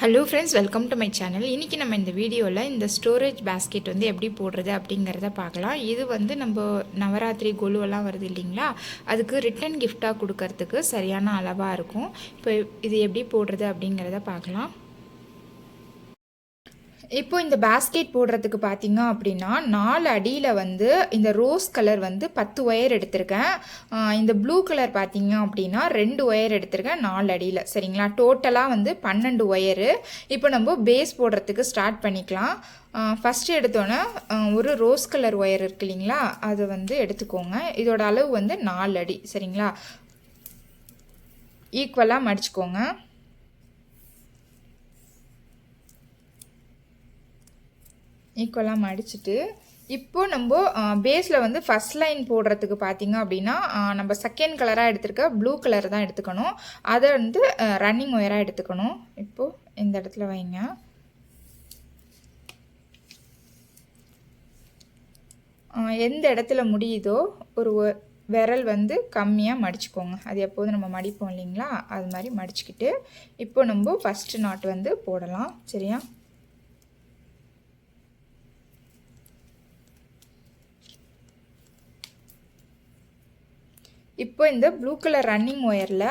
Hello friends welcome to my channel இன்றைக்கி நம்ம இந்த வீடியோவில் இந்த ஸ்டோரேஜ் பேஸ்கெட் வந்து எப்படி போடுறது அப்படிங்கிறத பார்க்கலாம். இது வந்து நம்ம நவராத்திரி கொலுவெல்லாம் வருது இல்லைங்களா? அதுக்கு ரிட்டன் கிஃப்டாக கொடுக்கறதுக்கு சரியான அளவாக இருக்கும். இப்போ இது எப்படி போடுறது அப்படிங்கிறத பார்க்கலாம். இப்போ இந்த பேஸ்கெட் போடுறதுக்கு பார்த்தீங்க அப்படின்னா நாலு அடியில் வந்து இந்த ரோஸ் கலர் வந்து பத்து ஒயர் எடுத்திருக்கேன். இந்த ப்ளூ கலர் பார்த்தீங்க அப்படின்னா ரெண்டு ஒயர் எடுத்திருக்கேன் நாலு அடியில். சரிங்களா? டோட்டலாக வந்து பன்னெண்டு ஒயரு இப்போ நம்ம பேஸ் போடுறதுக்கு ஸ்டார்ட் பண்ணிக்கலாம். ஃபஸ்ட்டு எடுத்தோன்னே ஒரு ரோஸ் கலர் ஒயர் இருக்கு இல்லைங்களா? அதை வந்து எடுத்துக்கோங்க. இதோட அளவு வந்து நாலு அடி. சரிங்களா? ஈக்குவலாக மடிச்சுக்கோங்க. ஈக்குவலாக மடிச்சுட்டு இப்போ நம்ம பேஸில் வந்து ஃபஸ்ட் லைன் போடுறதுக்கு பார்த்திங்க அப்படின்னா நம்ம செகண்ட் கலராக எடுத்திருக்க ப்ளூ கலர் தான் எடுத்துக்கணும். அதை வந்து ரன்னிங் ஒயராக எடுத்துக்கணும். இப்போது இந்த இடத்துல வைங்க. எந்த இடத்துல முடியுதோ ஒரு விரல் வந்து கம்மியாக மடிச்சுக்கோங்க. அது எப்போதும் நம்ம மடிப்போம் இல்லைங்களா? அது மாதிரி மடிச்சுக்கிட்டு இப்போ நம்ம ஃபஸ்ட்டு நாட் வந்து போடலாம். சரியா? இப்போ இந்த ப்ளூ கலர் ரன்னிங் ஒயரில்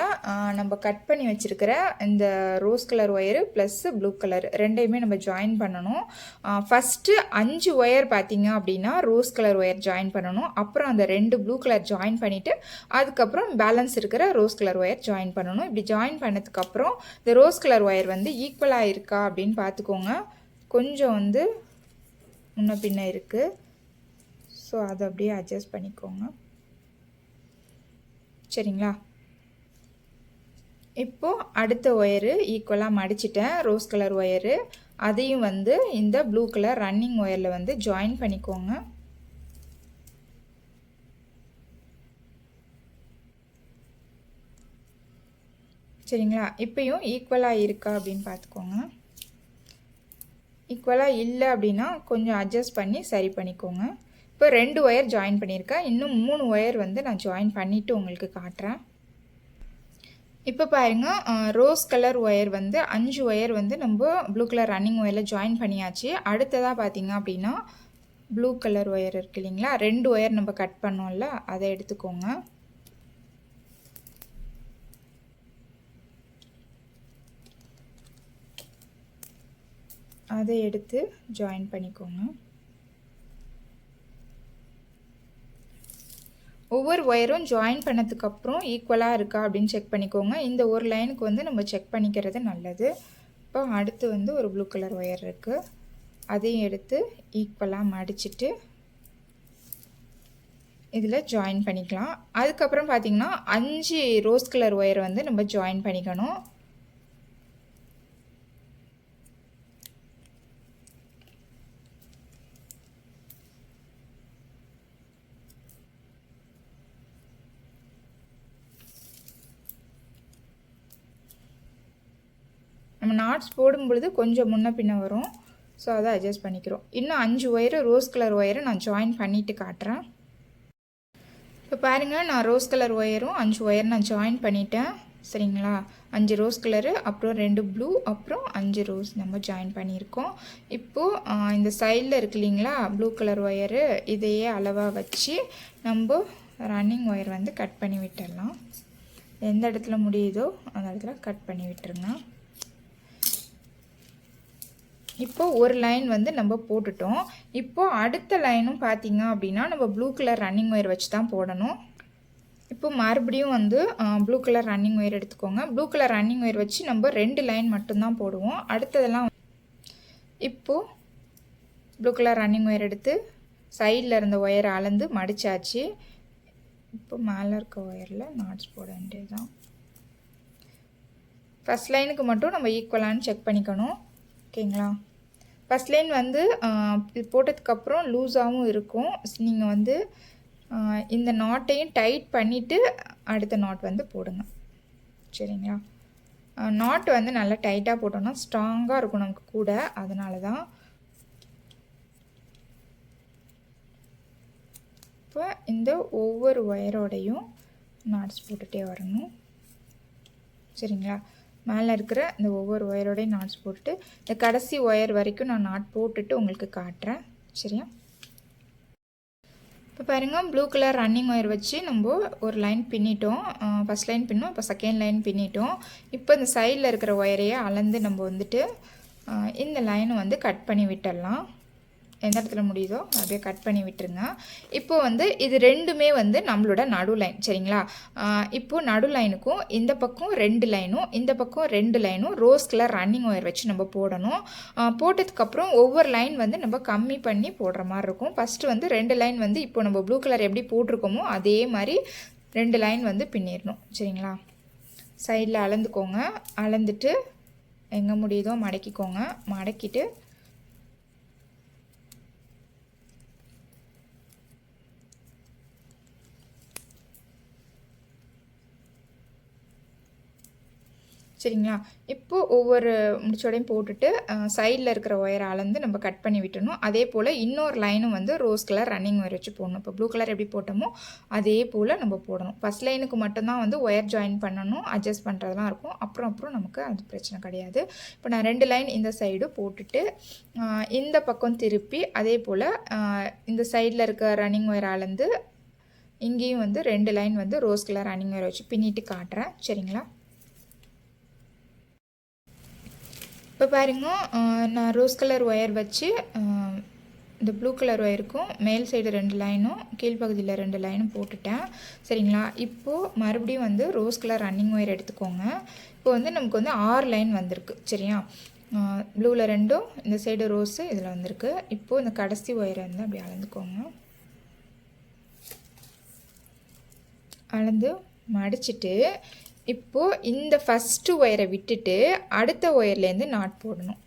நம்ம கட் பண்ணி வச்சுருக்கிற இந்த rose colour wire plus blue colour ரெண்டையுமே நம்ம ஜாயின் பண்ணணும். ஃபஸ்ட்டு அஞ்சு ஒயர் பார்த்திங்க அப்படின்னா ரோஸ் கலர் ஒயர் ஜாயின் பண்ணணும். அப்புறம் அந்த ரெண்டு ப்ளூ கலர் ஜாயின் பண்ணிவிட்டு அதுக்கப்புறம் பேலன்ஸ் இருக்கிற ரோஸ் கலர் ஒயர் ஜாயின் பண்ணணும். இப்படி ஜாயின் பண்ணதுக்கப்புறம் இந்த ரோஸ் கலர் ஒயர் வந்து ஈக்குவலாக இருக்கா அப்படின்னு பார்த்துக்கோங்க கொஞ்சம் வந்து முன்ன பின்ன இருக்குது ஸோ அதை அப்படியே அட்ஜஸ்ட் பண்ணிக்கோங்க. சரிங்களா? இப்போது அடுத்த ஒயரு ஈக்குவலாக மடிச்சிட்டேன். Rose colour wire. அதையும் வந்து இந்த ப்ளூ கலர் ரன்னிங் ஒயரில் வந்து ஜாயின் பண்ணிக்கோங்க. சரிங்களா? இப்பயும் ஈக்குவலாக இருக்கா அப்படின்னு பார்த்துக்கோங்க. ஈக்குவலாக இல்லை அப்படின்னா கொஞ்சம் அட்ஜஸ்ட் பண்ணி சரி பண்ணிக்கோங்க. இப்போ ரெண்டு ஒயர் ஜாயின் பண்ணியிருக்கேன். இன்னும் மூணு ஒயர் வந்து நான் ஜாயின் பண்ணிவிட்டு உங்களுக்கு காட்டுறேன். இப்போ பாருங்க ரோஸ் கலர் ஒயர் வந்து அஞ்சு ஒயர் வந்து நம்ம ப்ளூ கலர் ரன்னிங் ஒயரில் ஜாயின் பண்ணியாச்சு. அடுத்ததாக பார்த்தீங்க அப்படின்னா ப்ளூ கலர் ஒயர் இருக்கு இல்லைங்களா? ரெண்டு ஒயர் நம்ம கட் பண்ணோம்ல அதை எடுத்துக்கோங்க. அதை எடுத்து ஜாயின் பண்ணிக்கோங்க. ஒவ்வொரு ஒயரும் ஜாயின் பண்ணதுக்கப்புறம் ஈக்குவலாக இருக்கா அப்படின்னு செக் பண்ணிக்கோங்க. இந்த ஒரு லைனுக்கு வந்து நம்ம செக் பண்ணிக்கிறது நல்லது. இப்போ அடுத்து வந்து ஒரு ப்ளூ கலர் ஒயர் இருக்குது அதையும் எடுத்து ஈக்குவலாக மடிச்சிட்டு இதில் ஜாயின் பண்ணிக்கலாம். அதுக்கப்புறம் பார்த்திங்கன்னா அஞ்சு ரோஸ் கலர் ஒயர் வந்து நம்ம ஜாயின் பண்ணிக்கணும். நம்ம நாட்ஸ் போடும் பொழுது கொஞ்சம் முன்ன பின்ன வரும். ஸோ அதை அட்ஜஸ்ட் பண்ணிக்கிறோம். இன்னும் அஞ்சு ஒயரு ரோஸ் கலர் ஒயரை நான் ஜாயின் பண்ணிவிட்டு காட்டுறேன். இப்போ பாருங்கள் நான் ரோஸ் கலர் ஒயரும் அஞ்சு ஒயர் நான் ஜாயின் பண்ணிட்டேன். சரிங்களா? அஞ்சு ரோஸ் கலரு அப்புறம் ரெண்டு ப்ளூ அப்புறம் அஞ்சு ரோஸ் நம்ம ஜாயின் பண்ணியிருக்கோம். இப்போது இந்த சைடில் இருக்கு இல்லைங்களா? ப்ளூ கலர் ஒயரு இதையே அளவாக வச்சு நம்ம ரன்னிங் ஒயர் வந்து கட் பண்ணி விட்டுடலாம். எந்த இடத்துல முடியுதோ அந்த இடத்துல கட் பண்ணி விட்டுருங்க. இப்போது ஒரு லைன் வந்து நம்ம போட்டுட்டோம். இப்போது அடுத்த லைனும் பார்த்தீங்க அப்படின்னா நம்ம ப்ளூ கலர் ரன்னிங் ஒயர் வச்சு தான் போடணும். இப்போ மறுபடியும் வந்து ப்ளூ கலர் ரன்னிங் ஒயர் எடுத்துக்கோங்க. ப்ளூ கலர் ரன்னிங் ஒயர் வச்சு நம்ம ரெண்டு லைன் மட்டும்தான் போடுவோம். அடுத்ததெல்லாம் இப்போது ப்ளூ கலர் ரன்னிங் ஒயர் எடுத்து சைடில் இருந்த ஒயரை அளந்து மடிச்சாச்சு. இப்போ மேலே இருக்க ஒயரில் நாட்ஸ் போட வேண்டியது தான் ஃபஸ்ட் லைனுக்கு மட்டும் நம்ம ஈக்குவலான்னு செக் பண்ணிக்கணும். ஓகேங்களா ஃபஸ்ட் லைன் வந்து இது போட்டதுக்கப்புறம் லூஸாகவும் இருக்கும். நீங்கள் வந்து இந்த நாட்டையும் டைட் பண்ணிவிட்டு அடுத்த நாட் வந்து போடுங்க. சரிங்களா? நாட் வந்து நல்லா டைட்டாக போட்டோம்னா ஸ்ட்ராங்காக இருக்கும் நமக்கு கூட. அதனால தான் இப்போ இந்த ஒவ்வொரு ஒயரோடையும் நாட்ஸ் போட்டுகிட்டே வரணும். சரிங்களா? மேலே இருக்கிற இந்த ஒவ்வொரு ஒயரோடையும் நாட்ஸ் போட்டுட்டு இந்த கடைசி ஒயர் வரைக்கும் நான் நாட் போட்டுட்டு உங்களுக்கு காட்டுறேன். சரியா? இப்போ பாருங்கள் ப்ளூ கலர் ரன்னிங் ஒயர் வச்சு நம்ம ஒரு லைன் பின்னிட்டோம். ஃபஸ்ட் லைன் பின்னோம் இப்போ செகண்ட் லைன் பின்னிட்டோம். இப்போ இந்த சைடில் இருக்கிற ஒயரையே அளந்து நம்ம வந்துட்டு இந்த லைனை வந்து கட் பண்ணி விட்டுடலாம். எந்த இடத்துல முடியுதோ அப்படியே கட் பண்ணி விட்டுருங்க இப்போ வந்து இது ரெண்டுமே வந்து நம்மளோட நடு லைன் சரிங்களா? இப்போது இப்போ நடு லைனுக்கும் இந்த பக்கம் ரெண்டு லைனும் இந்த பக்கம் ரெண்டு லைனும் ரோஸ் கலர் ரன்னிங் ஒயர் வச்சு நம்ம போடணும். போட்டதுக்கப்புறம் ஒவ்வொரு லைன் வந்து நம்ம கம்மி பண்ணி போடுற மாதிரி இருக்கும். ஃபஸ்ட்டு வந்து ரெண்டு லைன் வந்து இப்போ நம்ம ப்ளூ கலர் எப்படி போட்டிருக்கோமோ அதே மாதிரி ரெண்டு லைன் வந்து பின்னிடணும் சரிங்களா? சைடில் அளந்துக்கோங்க. அளந்துட்டு எங்கே முடியுதோ மடக்கிக்கோங்க. மடக்கிட்டு சரிங்களா? இப்போது ஒவ்வொரு முடிச்சோடையும் போட்டுட்டு சைடில் இருக்கிற ஒயரை அளந்து நம்ம கட் பண்ணி விட்டணும் அதே போல் இன்னொரு லைனும் வந்து ரோஸ் கலர் ரன்னிங் ஒயர் வச்சு போடணும். இப்போ ப்ளூ கலர் எப்படி போட்டோமோ அதே போல் நம்ம போடணும். ஃபஸ்ட் லைனுக்கு மட்டும்தான் வந்து ஒயர் ஜாயின் பண்ணணும். அட்ஜஸ்ட் பண்ணுறதுலாம் இருக்கும். அப்புறம் அப்புறம் நமக்கு அது பிரச்சனை கிடையாது. இப்போ நான் ரெண்டு லைன் இந்த சைடு போட்டுட்டு இந்த பக்கம் திருப்பி அதே போல் இந்த சைடில் இருக்க ரன்னிங் ஒயர் அளந்து இங்கேயும் வந்து ரெண்டு லைன் வந்து ரோஸ் கலர் ரன்னிங் ஒயர் வச்சு பின்னிட்டு காட்டுறேன். சரிங்களா? இப்போ பாருங்க நான் ரோஸ் கலர் ஒயர் வச்சு இந்த ப்ளூ கலர் ஒயருக்கும் மேல் சைடு ரெண்டு லைனும் கீழ்ப்பகுதியில் ரெண்டு லைனும் போட்டுட்டேன். சரிங்களா? இப்போது மறுபடியும் வந்து ரோஸ் கலர் ரன்னிங் ஒயர் எடுத்துக்கோங்க. இப்போ வந்து நமக்கு வந்து ஆறு லைன் வந்திருக்கு சரியா? ப்ளூவில் ரெண்டும் இந்த சைடு ரோஸு இதில் வந்திருக்கு. இப்போது இந்த கடைசி ஒயரை வந்து அப்படி அளந்துக்கோங்க. அளந்து மடிச்சிட்டு இப்போது இந்த ஃபஸ்ட்டு ஒயரை விட்டுட்டு அடுத்த ஒயர்லேருந்து நாட் போடணும்.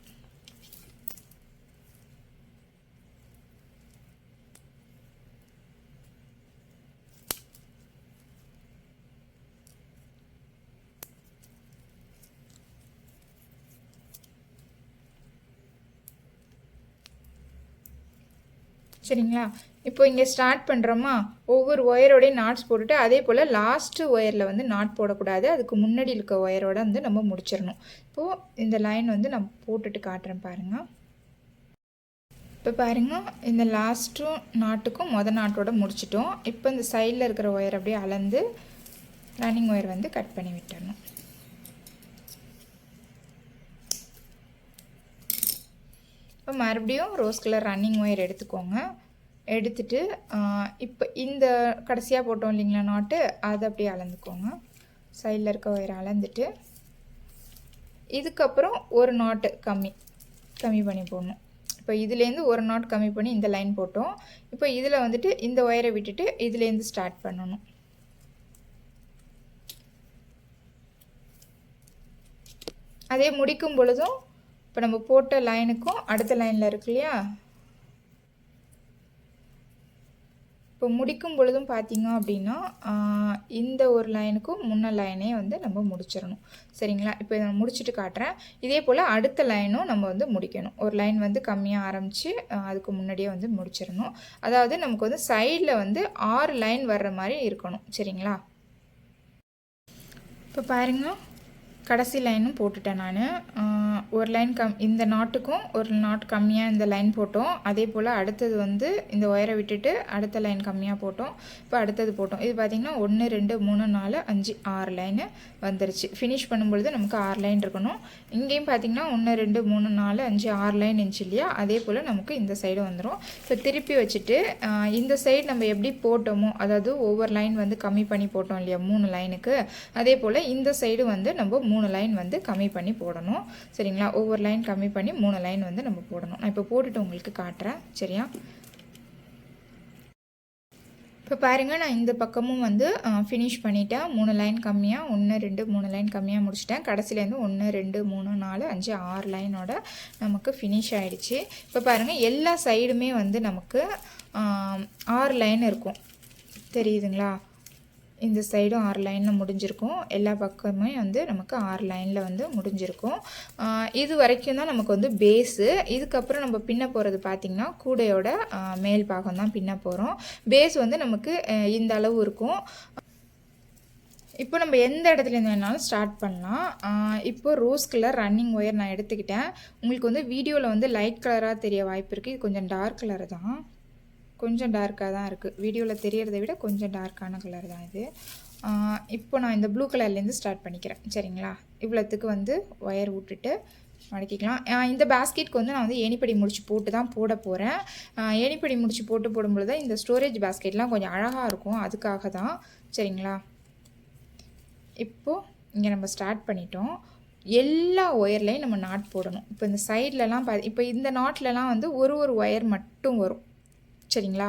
சரிங்களா? இப்போ இங்கே ஸ்டார்ட் பண்ணுறோமா ஒவ்வொரு ஒயரோடையும் நாட்ஸ் போட்டுட்டு அதே போல் லாஸ்ட்டு ஒயரில் வந்து நாட் போடக்கூடாது. அதுக்கு முன்னாடி இருக்க ஒயரோட வந்து நம்ம முடிச்சிடணும். இப்போது இந்த லைன் வந்து நான் போட்டுட்டு காட்டுறேன் பாருங்கள் இப்போ பாருங்க இந்த லாஸ்ட்டும் நாட்டுக்கும் மொதல் நாட்டோட முடிச்சிட்டோம். இப்போ இந்த சைடில் இருக்கிற ஒயர் அப்படியே அளந்து ரன்னிங் ஒயர் வந்து கட் பண்ணி விட்டுறணும். இப்போ மறுபடியும் ரோஸ் கலர் ரன்னிங் ஒயர் எடுத்துக்கோங்க. எடுத்துட்டு இப்போ இந்த கடைசியாக போட்டோம் இல்லைங்களா நாட்டு அதை அப்படியே அளந்துக்கோங்க. சைடில் இருக்க ஒயர் அளந்துட்டு இதுக்கப்புறம் ஒரு நாட்டு கம்மி கம்மி பண்ணி போடணும். இப்போ இதுலேருந்து ஒரு நாட் கம்மி பண்ணி இந்த லைன் போட்டோம். இப்போ இதில் வந்துட்டு இந்த ஒயரை விட்டுட்டு இதுலேருந்து ஸ்டார்ட் பண்ணணும். அதே முடிக்கும் பொழுதும் இப்போ நம்ம போட்ட லைனுக்கும் அடுத்த லைனில் இருக்கு இல்லையா? இப்போ முடிக்கும் பொழுதும் பார்த்தீங்க அப்படின்னா இந்த ஒரு லைனுக்கும் முன்ன லைனே வந்து நம்ம முடிச்சிடணும். சரிங்களா? இப்போ இதை நான் முடிச்சுட்டு காட்டுறேன். இதே போல் அடுத்த லைனும் நம்ம வந்து முடிக்கணும். ஒரு லைன் வந்து கம்மியாக ஆரம்பித்து அதுக்கு முன்னாடியே வந்து முடிச்சிடணும். அதாவது நமக்கு வந்து சைடில் வந்து ஆறு லைன் வர்ற மாதிரி இருக்கணும். சரிங்களா? இப்போ பாருங்க. கடைசி லைனும் போட்டுட்டேன் நான். ஒரு லைன் கம் இந்த நாட்டுக்கும் ஒரு நாட் கம்மியாக இந்த லைன் போட்டோம். அதே போல் அடுத்தது வந்து இந்த ஒயரை விட்டுட்டு அடுத்த லைன் கம்மியாக போட்டோம். இப்போ அடுத்தது போட்டோம். இது பார்த்திங்கன்னா ஒன்று ரெண்டு மூணு நாலு அஞ்சு ஆறு லைனு வந்துருச்சு. ஃபினிஷ் பண்ணும்பொழுது நமக்கு ஆறு லைன் இருக்கணும். இங்கேயும் பார்த்திங்கன்னா ஒன்று ரெண்டு மூணு நாலு அஞ்சு ஆறு லைன் இருந்துச்சு இல்லையா? அதே போல் நமக்கு இந்த சைடு வந்துடும் இப்போ திருப்பி வச்சுட்டு இந்த சைடு நம்ம எப்படி போட்டோமோ அதாவது ஒவ்வொரு லைன் வந்து கம்மி பண்ணி போட்டோம் இல்லையா மூணு லைனுக்கு அதே போல் இந்த சைடு வந்து நம்ம மூணு மூணு லைன் வந்து கம்மி பண்ணி போடணும். சரிங்களா? ஒவ்வொரு லைன் கம்மி பண்ணி மூணு லைன் வந்து நம்ம போடணும். நான் இப்போ போட்டுட்டு உங்களுக்கு காட்டுறேன். சரியா? இப்போ பாருங்கள் நான் இந்த பக்கமும் வந்து ஃபினிஷ் பண்ணிட்டேன். மூணு லைன் கம்மியாக ஒன்று ரெண்டு மூணு லைன் கம்மியாக முடிச்சிட்டேன். கடைசிலேருந்து ஒன்று ரெண்டு மூணு நாலு அஞ்சு ஆறு லைனோட நமக்கு ஃபினிஷ் ஆகிடுச்சு இப்போ பாருங்கள் எல்லா சைடுமே வந்து நமக்கு ஆறு லைன் இருக்கும். தெரியுதுங்களா? இந்த சைடும் ஆறு லைனில் முடிஞ்சிருக்கும். எல்லா பக்கமுமே வந்து நமக்கு ஆறு லைனில் வந்து முடிஞ்சிருக்கும். இது வரைக்கும் தான் நமக்கு வந்து பேஸு. இதுக்கப்புறம் நம்ம பின்ன போகிறது பார்த்திங்கன்னா கூடையோட மேல் பாகம் தான் பின்ன போகிறோம் பேஸ் வந்து நமக்கு இந்த அளவு இருக்கும். இப்போ நம்ம எந்த இடத்துலேருந்து வேணாலும் ஸ்டார்ட் பண்ணலாம். இப்போ ரோஸ் கலர் ரன்னிங் ஒயர் நான் எடுத்துக்கிட்டேன். உங்களுக்கு வந்து வீடியோவில் வந்து லைட் கலராக தெரிய வாய்ப்பு இருக்குது இது கொஞ்சம் டார்க் கலர் தான். கொஞ்சம் டார்க்காக தான் இருக்குது வீடியோவில் தெரியறதை விட கொஞ்சம் டார்க்கான கலர் தான் இது. இப்போ நான் இந்த ப்ளூ கலர்லேருந்து ஸ்டார்ட் பண்ணிக்கிறேன். சரிங்களா? இவ்வளோத்துக்கு வந்து ஒயர் விட்டுட்டு மடக்கிக்கலாம். இந்த பேஸ்கெட்க்கு வந்து நான் வந்து ஏணிப்படி முடிச்சு போட்டு தான் போட போகிறேன் ஏணிப்படி முடிச்சு போட்டு போடும்பொழுது இந்த ஸ்டோரேஜ் பேஸ்கெட்லாம் கொஞ்சம் அழகாக இருக்கும். அதுக்காக தான். சரிங்களா? இப்போது இங்கே நம்ம ஸ்டார்ட் பண்ணிட்டோம். எல்லா ஒயர்லேயும் நம்ம நாட் போடணும். இப்போ இந்த சைட்லலாம் பா இப்போ இந்த நாட்லலாம் வந்து ஒரு ஒரு ஒயர் மட்டும் வரும். சரிங்களா?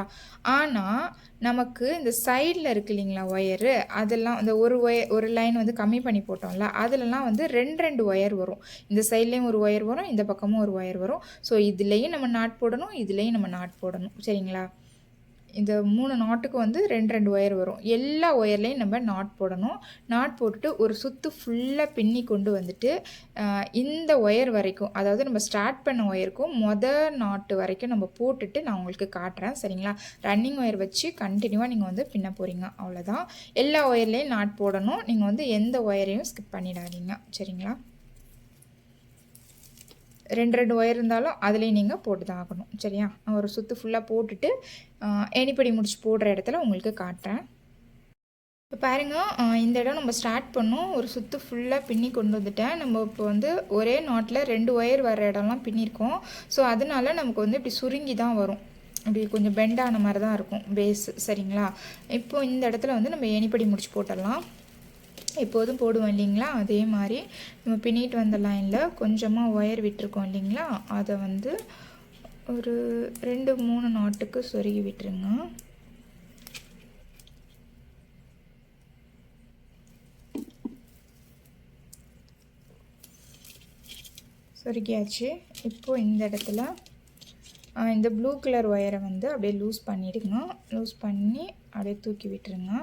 ஆனால் நமக்கு இந்த சைடில் இருக்கு இல்லைங்களா ஒயரு அதெல்லாம் இந்த ஒரு ஒயர் ஒரு லைன் வந்து கம்மி பண்ணி போட்டோம்ல அதிலலாம் வந்து ரெண்டு ரெண்டு ஒயர் வரும். இந்த சைட்லேயும் ஒரு ஒயர் வரும் இந்த பக்கமும் ஒரு ஒயர் வரும். ஸோ இதுலேயும் நம்ம நாட் போடணும் இதுலேயும் நம்ம நாட் போடணும். சரிங்களா? இந்த மூணு நாட்டுக்கு வந்து ரெண்டு ரெண்டு ஒயர் வரும். எல்லா ஒயர்லேயும் நம்ம நாட் போடணும். நாட் போட்டுட்டு ஒரு சுற்று ஃபுல்லாக பின்னி கொண்டு வந்துட்டு இந்த ஒயர் வரைக்கும் அதாவது நம்ம ஸ்டார்ட் பண்ண ஒயருக்கும் மொதல் நாட்டு வரைக்கும் நம்ம போட்டுட்டு நான் உங்களுக்கு காட்டுறேன். சரிங்களா? ரன்னிங் ஒயர் வச்சு கண்டினியூவாக நீங்கள் வந்து பின்ன போகிறீங்க அவ்வளோதான் எல்லா ஒயர்லேயும் நாட் போடணும். நீங்கள் வந்து எந்த ஒயரையும் ஸ்கிப் பண்ணிடாதீங்க. சரிங்களா? ரெண்டு ரெண்டு ஒயர் இருந்தாலும் அதுலேயும் நீங்கள் போட்டு தான் ஆகணும். சரியா? ஒரு சுற்று ஃபுல்லாக போட்டுட்டு ஆஹ், ஏணிப்படி முடிச்சு போடுற இடத்துல உங்களுக்கு காட்டுறேன். இப்போ பாருங்க இந்த இடம் நம்ம ஸ்டார்ட் பண்ணோம். ஒரு சுற்று ஃபுல்லாக பின்னி கொண்டு வந்துட்டேன். நம்ம இப்போ வந்து ஒரே நாட்டில் ரெண்டு ஒயர் வர இடம்லாம் பின்னிருக்கோம். ஸோ அதனால நமக்கு வந்து இப்படி சுருங்கி தான் வரும். அப்படி கொஞ்சம் பெண்டான மாதிரி தான் இருக்கும் பேஸ் சரிங்களா? இப்போ இந்த இடத்துல வந்து நம்ம ஏணிப்படி முடிச்சு போட்டுடலாம். எப்போதும் போடுவோம் இல்லைங்களா? அதே மாதிரி நம்ம பின்னிட்டு வந்த லைனில் கொஞ்சமாக ஒயர் விட்டுருக்கோம் இல்லைங்களா? அதை வந்து ஒரு ரெண்டு மூணு நாட்டுக்கு சொருகி விட்டுருங்க. சொருகியாச்சு. இப்போது இந்த இடத்துல இந்த ப்ளூ கலர் ஒயரை வந்து அப்படியே லூஸ் பண்ணிடுங்க. லூஸ் பண்ணி அப்படியே தூக்கி விட்டுருங்க.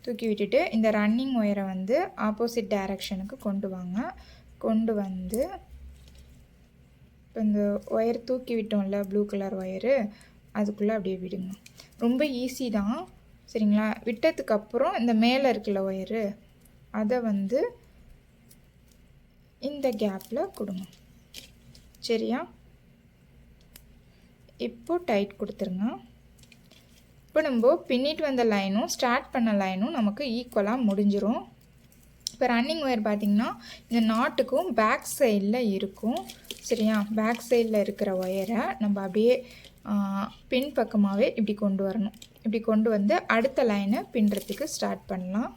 தூக்கி விட்டுட்டு இந்த ரன்னிங் ஒயரை வந்து ஆப்போசிட் டைரக்ஷனுக்கு கொண்டு வாங்க. கொண்டு வந்து இப்போ இந்த ஒயர் தூக்கி விட்டோம்ல ப்ளூ கலர் ஒயரு அதுக்குள்ளே அப்படியே விடுங்க. ரொம்ப ஈஸி தான். சரிங்களா? விட்டதுக்கு அப்புறம் இந்த மேலே இருக்குல்ல ஒயரு அதை வந்து இந்த கேப்பில் கொடுங்க. சரியா? இப்போ டைட் கொடுத்துருங்க. இப்போ நம்ம பின்னிட்டு வந்த லைனும் ஸ்டார்ட் பண்ண லைனும் நமக்கு ஈக்குவலாக முடிஞ்சிடும் இப்போ ரன்னிங் ஒயர் பார்த்திங்கன்னா இந்த நாட்டுக்கும் பேக் சைடில் இருக்கும். சரியா? பேக் சைடில் இருக்கிற ஒயரை நம்ம அப்படியே பின் பக்கமாகவே இப்படி கொண்டு வரணும். இப்படி கொண்டு வந்து அடுத்த லைனை பின்னுறதுக்கு ஸ்டார்ட் பண்ணலாம்.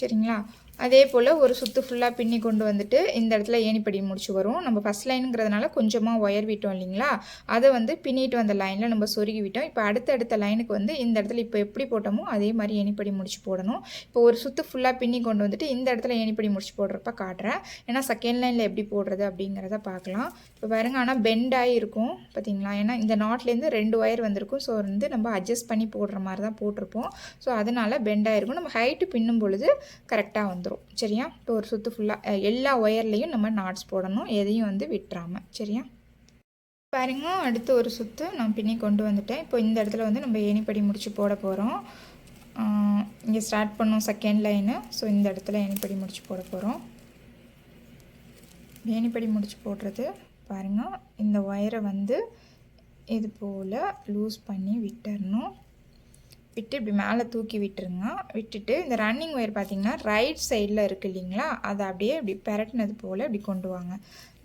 சரிங்களா? அதே போல் ஒரு சுற்று ஃபுல்லாக பின்னி கொண்டு வந்துட்டு இந்த இடத்துல ஏணிப்படி முடிச்சு வரும் நம்ம ஃபஸ்ட் லைனுங்கிறதுனால கொஞ்சமாக ஒயர் விட்டோம் இல்லைங்களா? அதை வந்து பின்னிட்டு வந்த லைனில் நம்ம சொருகி விட்டோம். இப்போ அடுத்தடுத்த லைனுக்கு வந்து இந்த இடத்துல இப்போ எப்படி போட்டோமோ அதே மாதிரி ஏணிப்படி முடிச்சு போடணும். இப்போ ஒரு சுற்று ஃபுல்லாக பின்னி கொண்டு வந்துட்டு இந்த இடத்துல ஏணிப்படி முடிச்சு போடுறப்ப காட்டுறேன். ஏன்னா செகண்ட் லைனில் எப்படி போடுறது அப்படிங்கிறத பார்க்கலாம். இப்போ பாருங்க ஆனால் பெண்டாகி இருக்கும் பார்த்தீங்களா ஏன்னா இந்த நாட்லேருந்து ரெண்டு ஒயர் வந்திருக்கும். ஸோ வந்து நம்ம அட்ஜஸ்ட் பண்ணி போடுற மாதிரி தான் போட்டிருப்போம். ஸோ அதனால் பெண்டாக இருக்கும் நம்ம ஹைட்டு பின்னும் பொழுது கரெக்டாக வந்துடும் சரியா? இப்போ ஒரு சுற்று ஃபுல்லாக எல்லா ஒயர்லேயும் நம்ம நாட்ஸ் போடணும். எதையும் வந்து விட்டுறாமல் சரியா? பாருங்க அடுத்து ஒரு சுற்று நான் பின்னி கொண்டு வந்துட்டேன். இப்போ இந்த இடத்துல வந்து நம்ம ஏணிப்படி முடிச்சு போட போகிறோம் இங்கே ஸ்டார்ட் பண்ணோம் செகண்ட் லைனு ஸோ இந்த இடத்துல ஏணிப்படி முடிச்சு போட போகிறோம் ஏணிப்படி முடிச்சு போடுறது பாருங்க இந்த ஒயரை வந்து இது போல் லூஸ் பண்ணி விட்டுறணும். விட்டு இப்படி மேலே தூக்கி விட்டுருங்க. விட்டுட்டு இந்த ரன்னிங் ஒயர் பார்த்தீங்கன்னா ரைட் சைடில் இருக்குது இல்லைங்களா? அதை அப்படியே இப்படி பெரட்டினது போல் இப்படி கொண்டு வாங்க.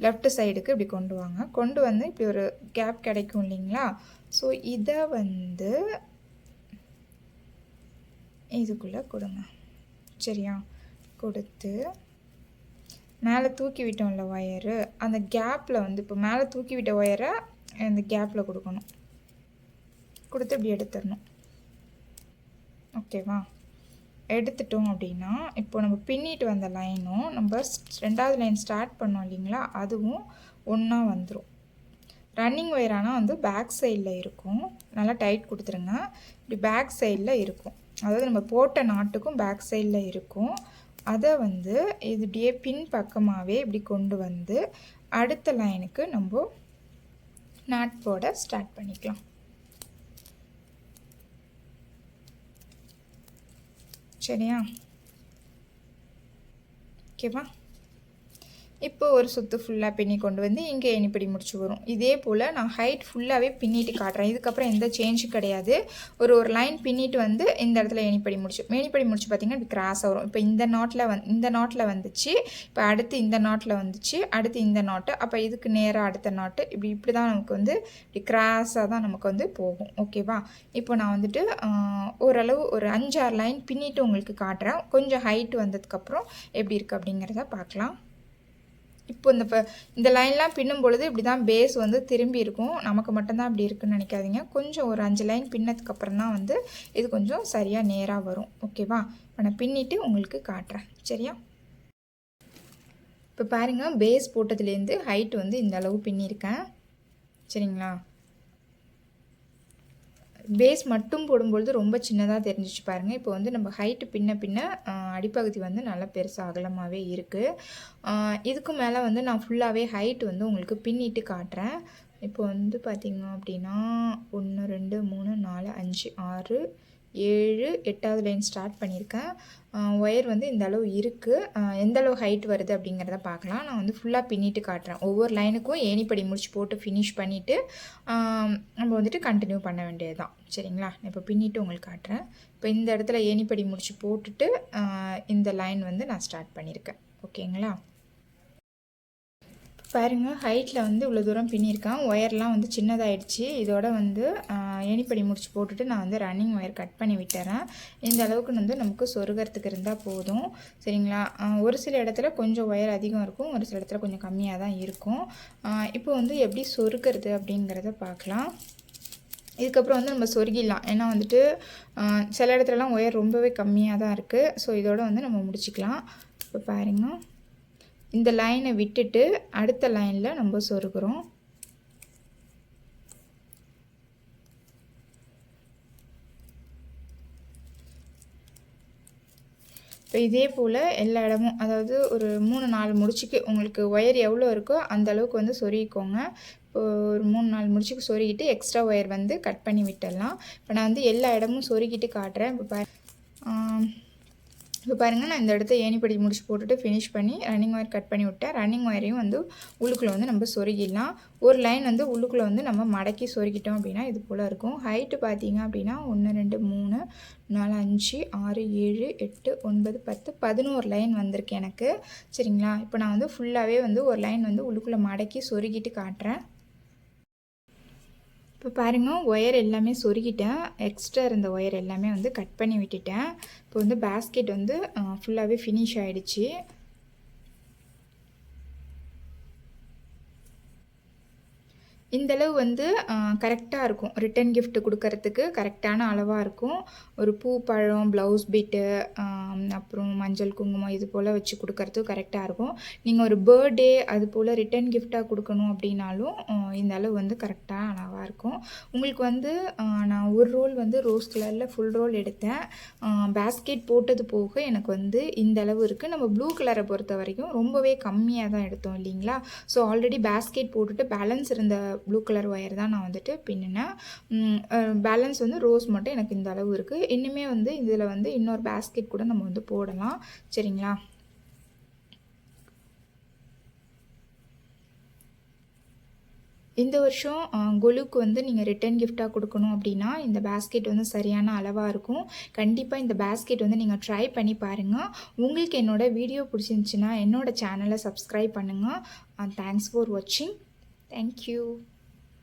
லெஃப்ட் சைடுக்கு இப்படி கொண்டு வாங்க. கொண்டு வந்து இப்படி ஒரு கேப் கிடைக்கும் இல்லைங்களா? ஸோ இதை வந்து இதுக்குள்ளே கொடுங்க. சரியா? கொடுத்து மேலே தூக்கி விட்டோம்ல ஒயரு அந்த கேப்பில் வந்து இப்போ மேலே தூக்கி விட்ட ஒயரை அந்த கேப்பில் கொடுக்கணும். கொடுத்து இப்படி எடுத்துடணும். ஓகேவா? எடுத்துட்டோம் அப்படின்னா இப்போ நம்ம பின்னிட்டு வந்த லைனும் நம்ம ரெண்டாவது லைன் ஸ்டார்ட் பண்ணோம் இல்லைங்களா? அதுவும் ஒன்றா வந்துடும் ரன்னிங் ஒயர் ஆனால் வந்து பேக் சைடில் இருக்கும். நல்லா டைட் கொடுத்துருங்க. இப்படி பேக் சைடில் இருக்கும். அதாவது நம்ம போட்ட நாட்டுக்கும் பேக் சைடில் இருக்கும். அதை வந்து இது இப்படியே பின் பக்கமாகவே இப்படி கொண்டு வந்து அடுத்த லைனுக்கு நம்ம நாட் போட ஸ்டார்ட் பண்ணிக்கலாம். சரியா? ஓகேவா இப்போ ஒரு சுற்று ஃபுல்லாக பின்னி கொண்டு வந்து இங்கே எண்ணிப்படி முடிச்சு வரும். இதே போல் நான் ஹைட் ஃபுல்லாகவே பின்னிட்டு காட்டுறேன். இதுக்கப்புறம் எந்த சேஞ்சும் கிடையாது. ஒரு ஒரு லைன் பின்னிட்டு வந்து இந்த இடத்துல எண்ணிப்படி முடிச்சு மேனிப்படி முடிச்சு பார்த்திங்கன்னா இப்படி கிராஸாக வரும். இப்போ இந்த நாட்டில் வந் இந்த நாட்டில் வந்துச்சு. இப்போ அடுத்து இந்த நாட்டில் வந்துச்சு. அடுத்து இந்த நாட்டு அப்போ இதுக்கு நேராக அடுத்த நாட்டு இப்படி இப்படி தான் நமக்கு வந்து இப்படி கிராஸாக தான் நமக்கு வந்து போகும். ஓகேவா இப்போ நான் வந்துட்டு ஓரளவு ஒரு அஞ்சாறு லைன் பின்னிட்டு உங்களுக்கு காட்டுறேன். கொஞ்சம் ஹைட் வந்ததுக்கப்புறம் எப்படி இருக்குது அப்படிங்கிறத பார்க்கலாம். இப்போ இந்த இந்த லைன்லாம் பின்னும் பொழுது இப்படி தான் பேஸ் வந்து திரும்பி இருக்கும். நமக்கு மட்டும்தான் அப்படி இருக்குன்னு நினைக்காதீங்க. கொஞ்சம் ஒரு அஞ்சு லைன் பின்னதுக்கப்புறம் தான் வந்து இது கொஞ்சம் சரியாக நேராக வரும். ஓகேவா இப்போ நான் பின்னிட்டு உங்களுக்கு காட்டுறேன். சரியா? இப்போ பாருங்கள் பேஸ் போட்டதுலேருந்து ஹைட் வந்து இந்த அளவு பின்னியிருக்கேன் சரிங்களா? பேஸ் மட்டும் போடும்பொழுது ரொம்ப சின்னதாக தெரிஞ்சிச்சு பாருங்கள் இப்போ வந்து நம்ம ஹைட்டு பின்ன பின்ன அடிப்பகுதி வந்து நல்லா பெருசாக அகலமாகவே இருக்குது இதுக்கு மேலே வந்து நான் ஃபுல்லாகவே ஹைட் வந்து உங்களுக்கு பின்னிட்டு காட்டுறேன். இப்போ வந்து பார்த்திங்க அப்படின்னா ஒன்று ரெண்டு மூணு நாலு அஞ்சு ஆறு ஏழு எட்டாவது லைன் ஸ்டார்ட் பண்ணியிருக்கேன். ஒயர் வந்து இந்த அளவு இருக்குது எந்த அளவு ஹைட் வருது அப்படிங்கிறத பார்க்கலாம். நான் வந்து ஃபுல்லாக பின்னிட்டு காட்டுறேன். ஒவ்வொரு லைனுக்கும் ஏணிப்படி முடிச்சு போட்டு ஃபினிஷ் பண்ணிவிட்டு நம்ம வந்துட்டு கண்டினியூ பண்ண வேண்டியது தான் சரிங்களா? நான் இப்போ பின்னிட்டு உங்களுக்கு காட்டுறேன். இப்போ இந்த இடத்துல ஏணிப்படி முடிச்சு போட்டுட்டு இந்த லைன் வந்து நான் ஸ்டார்ட் பண்ணியிருக்கேன். ஓகேங்களா பாருங்கள் ஹைட்டில் வந்து இவ்வளோ தூரம் பின்னியிருக்கேன். ஒயர்லாம் வந்து சின்னதாகிடுச்சு இதோட வந்து ஏணிப்படி முடிச்சு போட்டுட்டு நான் வந்து ரன்னிங் ஒயர் கட் பண்ணி விட்டுறேன். இந்த அளவுக்கு வந்து நமக்கு சொருகிறதுக்கு இருந்தால் போதும். சரிங்களா? ஒரு சில இடத்துல கொஞ்சம் ஒயர் அதிகம் இருக்கும். ஒரு சில இடத்துல கொஞ்சம் கம்மியாக தான் இருக்கும். இப்போ வந்து எப்படி சொருக்கிறது அப்படிங்கிறத பார்க்கலாம். இதுக்கப்புறம் வந்து நம்ம சொருகிடலாம். ஏன்னா வந்துட்டு சில இடத்துலலாம் ஒயர் ரொம்பவே கம்மியாக தான் இருக்குது ஸோ இதோட வந்து நம்ம முடிச்சுக்கலாம். இப்போ பாருங்கள் இந்த லைனை விட்டுட்டு அடுத்த லைனில் நம்ம சொருகிறோம். இப்போ இதே போல் எல்லா இடமும் அதாவது ஒரு மூணு நாலு முடிச்சுக்கு உங்களுக்கு ஒயர் எவ்வளோ இருக்கோ அந்த அளவுக்கு வந்து சொருகிக்கோங்க. இப்போ ஒரு மூணு நாலு முடிச்சுக்கு சொருகிட்டு எக்ஸ்ட்ரா ஒயர் வந்து கட் பண்ணி விட்டுடலாம். இப்போ நான் வந்து எல்லா இடமும் சொருகிட்டு காட்டுறேன். இப்போ இப்போ பாருங்கள் நான் இந்த இடத்த ஏணிப்படி முடிச்சு போட்டுட்டு ஃபினிஷ் பண்ணி ரன்னிங் ஒயர் கட் பண்ணி விட்டேன். ரன்னிங் ஒயரையும் வந்து உள்ளுக்குள்ளே வந்து நம்ம சொருகிடலாம். ஒரு லைன் வந்து உள்ளுக்குள்ளே வந்து நம்ம மடக்கி சொருகிட்டோம் அப்படின்னா இது போல் இருக்கும். ஹைட்டு பார்த்தீங்க அப்படின்னா ஒன்று ரெண்டு மூணு நாலு அஞ்சு ஆறு ஏழு எட்டு ஒன்பது பத்து பதினோரு லைன் வந்திருக்கு எனக்கு. சரிங்களா? இப்போ நான் வந்து ஃபுல்லாகவே வந்து ஒரு லைன் வந்து உள்ளுக்குள்ளே மடக்கி சொருகிட்டு காட்டுறேன். இப்போ பாருங்கள் ஒயர் எல்லாமே சொருகிட்டேன். எக்ஸ்ட்ரா இருந்த ஒயர் எல்லாமே வந்து கட் பண்ணி விட்டுட்டேன். இப்போ வந்து பேஸ்கெட் வந்து ஃபுல்லாகவே ஃபினிஷ் ஆகிடுச்சி இந்தளவு வந்து கரெக்டாக இருக்கும். ரிட்டன் கிஃப்ட் கொடுக்கறதுக்கு கரெக்டான அளவாக இருக்கும். ஒரு பூ பழம் ப்ளவுஸ் பிட்டு அப்புறம் மஞ்சள் குங்குமம் இது போல் வச்சு கொடுக்கறதுக்கு கரெக்டாக இருக்கும். நீங்கள் ஒரு பர்த்டே அது போல் ரிட்டன் கிஃப்டாக கொடுக்கணும் அப்படின்னாலும் இந்த அளவு வந்து கரெக்டாக அளவாக இருக்கும். உங்களுக்கு வந்து நான் ஒரு ரோல் வந்து ரோஸ் கலரில் ஃபுல் ரோல் எடுத்தேன். பேஸ்கெட் போட்டது போக எனக்கு வந்து இந்த அளவு இருக்குது நம்ம ப்ளூ கலரை பொறுத்த வரைக்கும் ரொம்பவே கம்மியாக தான் எடுத்தோம் இல்லைங்களா? ஸோ ஆல்ரெடி பேஸ்கெட் போட்டுட்டு பேலன்ஸ் இருந்த ப்ளூ கலர் ஒயர் தான் நான் வந்துட்டு பின்னினேன். பேலன்ஸ் வந்து ரோஸ் மட்டும் எனக்கு இந்த அளவு இருக்குது இன்னுமே வந்து இதில் வந்து இன்னொரு பேஸ்கெட் கூட நம்ம வந்து போடலாம். சரிங்களா? இந்த வருஷம் கொலுக்கு வந்து நீங்கள் ரிட்டன் கிஃப்டாக கொடுக்கணும் அப்படின்னா இந்த பேஸ்கெட் வந்து சரியான அளவாக இருக்கும். கண்டிப்பாக இந்த பேஸ்கெட் வந்து நீங்கள் ட்ரை பண்ணி பாருங்கள் உங்களுக்கு என்னோடய வீடியோ பிடிச்சிருந்துச்சின்னா என்னோடய சேனலை சப்ஸ்கிரைப் பண்ணுங்கள் தேங்க்ஸ் ஃபார் வாட்சிங் தேங்க்யூ.